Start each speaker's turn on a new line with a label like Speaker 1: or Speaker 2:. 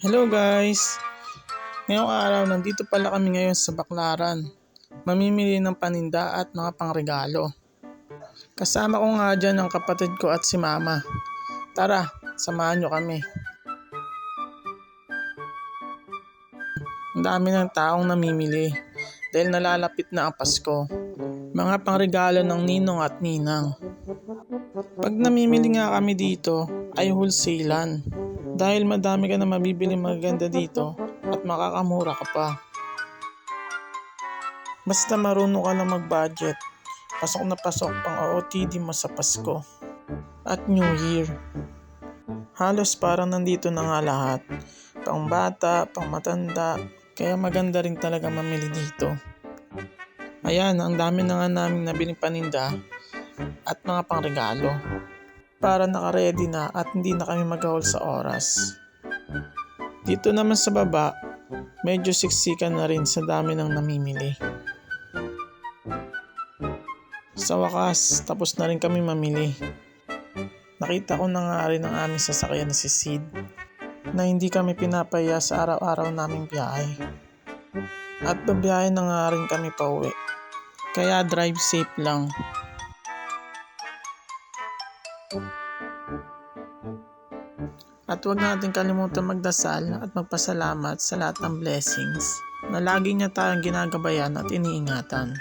Speaker 1: Hello guys! Ngayong araw, nandito pala kami ngayon sa Baklaran. Mamimili ng paninda at mga pangregalo. Kasama ko nga dyan ang kapatid ko at si mama. Tara, samahan nyo kami. Ang dami ng taong namimili dahil nalalapit na ang Pasko. Mga pangregalo ng ninong at ninang. Pag namimili nga kami dito, ay wholesalan. Dahil madami ka na mabibili maganda dito at makakamura ka pa. Basta marunong ka lang mag-budget, pasok na pasok pang OOTD mo sa Pasko at New Year. Halos parang nandito na nga lahat. Pang bata, pang matanda, kaya maganda rin talaga mamili dito. Ayan, ang dami na nga namin nabiling paninda at mga pangregalo para nakaredy na at hindi na kami maghahol sa oras. Dito naman sa baba, medyo siksikan na rin sa dami ng namimili. Sa wakas, tapos na rin kami mamili. Nakita ko na nga rin ang aming sasakyan na si Sid na hindi kami pinapaya sa araw-araw naming biyahe. At babiyahe na nga rin kami pa uwi. Kaya drive safe lang. At huwag natin kalimutan magdasal at magpasalamat sa lahat ng blessings na lagi niya tayong ginagabayan at iniingatan.